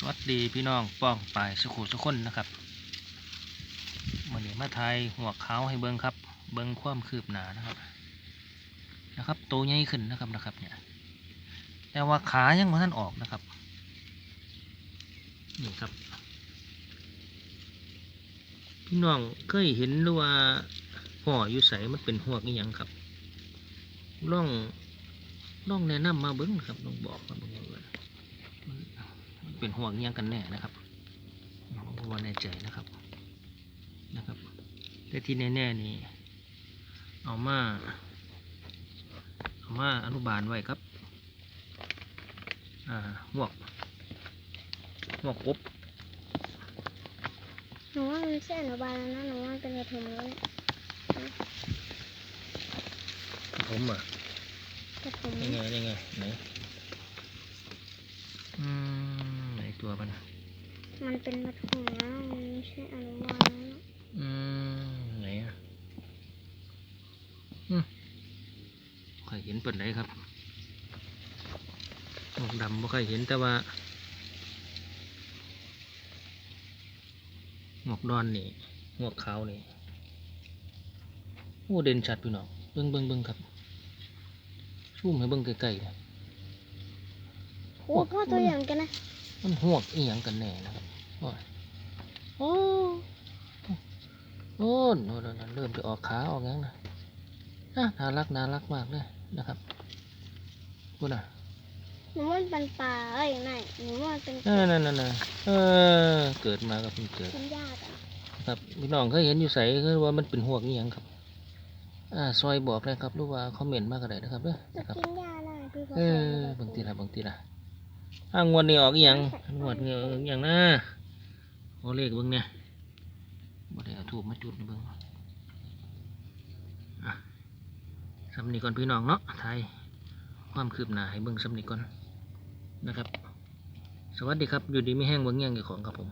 สวัสดีพี่น้องป้องปายสุขุสุขคนนะครับวันนี้มาไทยหัวเขาให้เบิ้งครับ เบิ้งความคืบหนานะครับนะครับโตใหญ่ขึ้นนะครับนะครับ เนี่ย แต่ว่าขายังไม่ทันออกนะครับนี่ครับ พี่น้องเคยเห็นหรือว่าห่ออยู่ใสมันเป็นหัวกอีหยังครับล่องล่องแนะนำมาเบิ้งครับลองบอกมาเบิ้งว่ามันมัน เป็นห่วงอิหยังกันแน่นะครับเพราะว่าแน่ใจนะครับนะครับแต่ที่แน่ๆนี่เอามาเอามาอนุบาลไว้ครับอ่าหวกหวกกบหนูว่ามันไม่ใช่อนุบาลแล้วนะหนูว่ามันเป็นประถมแล้วเนี่ยผมอะประถมนี่ไงนี่ไงไหนอืมไหน ตัวมันอะมันเป็นประถมแล้วมันไม่ใช่อนุบาลแล้วนะอืมไหนอะอืมใครเห็นเปิดไหนครับหมวกดำบ่ใครเห็นแต่ว่าหมวกดอนนี่หมวกขาวนี่โอ้เด่นชัดพี่น้องเบิ้งเบิ้งเบิ้งครับซูมให้เบิ้งใกล้ๆนะโอ้พ่อตัวอย่างกันนะ มันหวกอีหยังกันแน่นะครับโอ้ยโอ้โอ้นโน่นโน่นเริ่มจะออกขาออกหยังนะอะน่ารักน่ารักมากเลยนะครับพูดนะหนูว่ามันเป็นปลาเอ้ยไม่หนูว่ามันเป็นนั่นนั่นนั่นน่ะเออ เกิดมาก็เพิ่งเกิดเป็นญาติอะครับพี่น้องเคยเห็นอยู่ใสคือว่ามันเป็นหวกอีหยังครับอ่าซอยบอกเลยครับหรือว่าคอมเมนต์มากก็ได้นะครับเด้อจะนะครับกินยาได้พี่พ่อเออบางทีละบางทีละ อ่างวดนี้ออกอีหยังงวดนี้ออกอย่างนะโอเลขเบิ่งเนี่ยบ่ได้เอาถูบมาจุดนะเบิ่งสำนีก่อนพี่น้องเนาะไทยความคืบหน้าให้เบิ่งสำนีก่อนนะครับ สวัสดีครับ อยู่ดีไม่แห้งเบิ่งแย่งเจ้าของครับผม